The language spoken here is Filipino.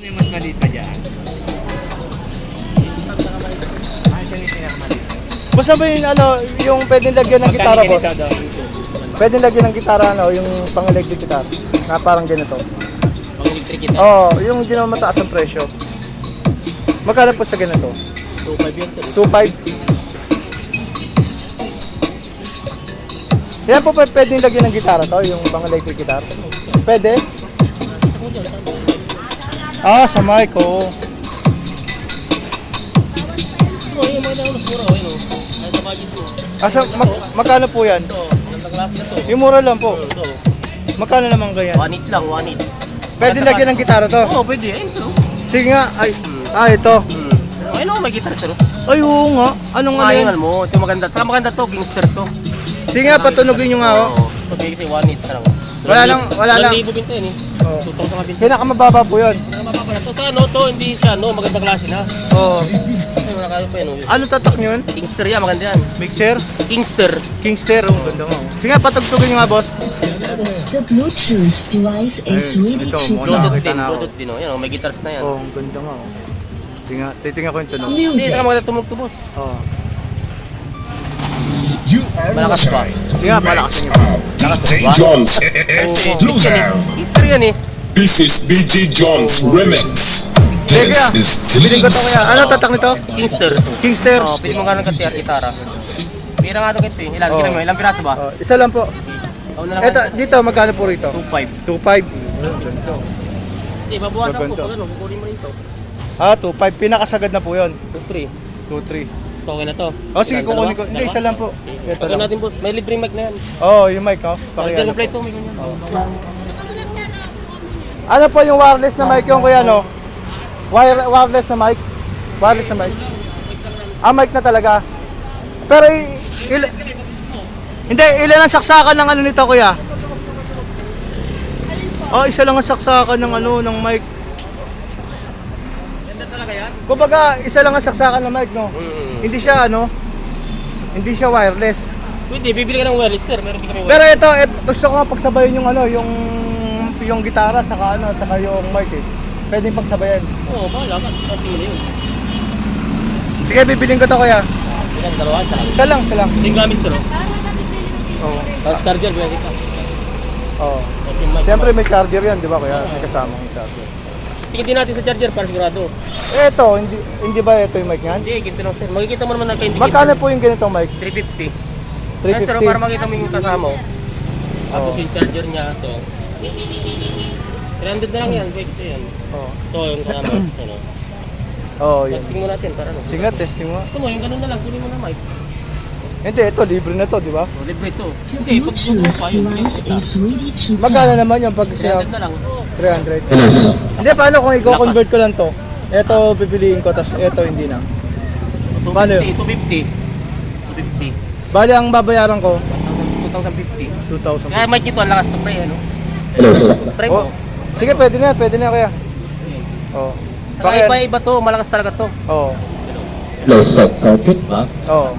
Ano yung mas maliit pa dyan? Ah, ito yung pinakamaliit. Basta ba yung ano, yung pwedeng lagyan ng gitara, Magkano boss? ganito daw? Pwedeng lagyan ng gitara, ano, yung pang-electric guitar. Na parang ganito. Pang electric kita. Oo, oh, yung hindi naman mataas ang presyo. Magkano po sa ganito? 2.5 yun sir. 2.5? Yan po pwede- pwedeng lagyan ng gitara to, yung pang-electric guitar. Pwede? Ah, sa mic, oo. Oh, yung mga daw puro, oh, yun oh. Ay, sa budget mo. Ah, sa, mag, magkano po yan? Ito, magandang klase na to. Yung mura lang po. Ito, Magkano naman ganyan? one inch lang, one inch. Pwede lagyan ng gitara to. Oo, pwede. Ayun, sir. Sige nga, ay, ah, ito. Hmm. Ayun oh, may guitar, sir. Ay, oo nga. Anong ano yan? Ngayon mo, ito maganda. Saka maganda to, gangster to. Sige nga, patunogin nyo nga ako. Oo. Pag kasi one lang. Wala lang- wala lang. libo binta yun eh. Oo. Tutong sa kabinta. Pinakamababa po yun. To. Sa ano to, hindi siya, no, magandang klase na. Oo. Ay, wala kayo pa yun. oh. Ano tatak nyo yun? Kingster yan, maganda yan. Mixer? Kingster. Kingster, oh, ganda mo. Sige patugtugin nyo nga, boss. The Bluetooth device is Ayun, ready ito, to muna. pair. Dodot nakita din, na ako. dodot din. Oh. Yan, oh, may guitars na yan. Oo, oh, ang ganda nga. Oh. Sige nga, titingnan ko yung tunog. Hindi, Music. saka maganda tumugtubos. Oo. You are Malakas ba? listening to Sige the nga, mix palakasin nyo. of DJ Sound. Kingster yan eh. This is DJ Jones Remix. This nga, is bibiling ko to kaya. Ano tatak nito? Kingster. Kingster. Oh, pili mo ka ng kati at gitara. Pira nga ito kasi. Ilan, Oo. oh. mo, ilang piraso ba? Oh, isa lang po. Oh, na lang. Eto, dito, magkano po rito? 2.5. 2.5. Ganito. Hindi, babawasan ko. Pag ano, kukunin mo rito. Ah, 2.5. Pinakasagad na po yun. 2.3. 2.3. Ito, okay na to. Oh, sige, kukunin ko. Hindi, isa lang po. Okay. Ito lang. natin boss, may libreng mic na yan. Oh, yung mic, oh. Pakiano po. play to, may ganyan. Ano po yung wireless na mic yung kuya, no? Wire, wireless na mic? Wireless na mic? Ah, mic na talaga. Pero, il- hindi, ilan ang saksakan ng ano nito, kuya? Oh, isa lang ang saksakan ng ano, ng mic. Ganda talaga yan. Kumbaga, isa lang ang saksakan ng mic, no? Mm. Hindi siya, ano, hindi siya wireless. Pwede, bibili ka ng wireless sir. Meron din kami Pero wireless. ito, et, gusto ko nga pagsabayin yung ano, yung yung gitara saka ano, saka yung mic eh. Pwedeng pagsabayan. Oo, bahala ka. Na yun. Sige, bibiling ko to kuya. Ilan, dalawa. Isa lang, isa lang. Yung gamit sir. oh. Oo. Tapos charger, pwede ka. Oo. Tapos yung mic. Siyempre may charger yan, di ba kuya? May kasama yung charger. Tingin din natin sa charger para sigurado. Ito, hindi, hindi ba ito yung mic niyan? Hindi, ginto lang sir. Makikita mo naman na kayo. Magkano po yung ganitong mic? 350. Ayun, sir, para 350. makita mo yung kasama mo. Tapos Oo. yung charger niya, ito. 300 na lang yan, wait ito yan. Oo. Ito yung kasama. ano. Oo, yun. Testing mo natin para ano. Sige testing mo. Ito mo, yung ganun na lang, kunin mo na mic. Hindi, ito, libre na to, di ba? O, libre ito. The Hindi, pag Bluetooth pa, yung libre to Magkano naman yung pag siya 300 na lang. 300? Hindi, paano kung i-convert ko lang to? Ito, pipiliin ko, tapos ito, hindi na. Paano yun? 250. 250. Bali, ang babayaran ko, 2,050. 2,000. Kaya mic ito, ang lakas to pre, ano? Try Oh, mo. sige, pwede na, pwede na kaya. Oo. Saka Bakit? iba-iba to, malakas talaga to. Oo. closed circuit ba? Oo.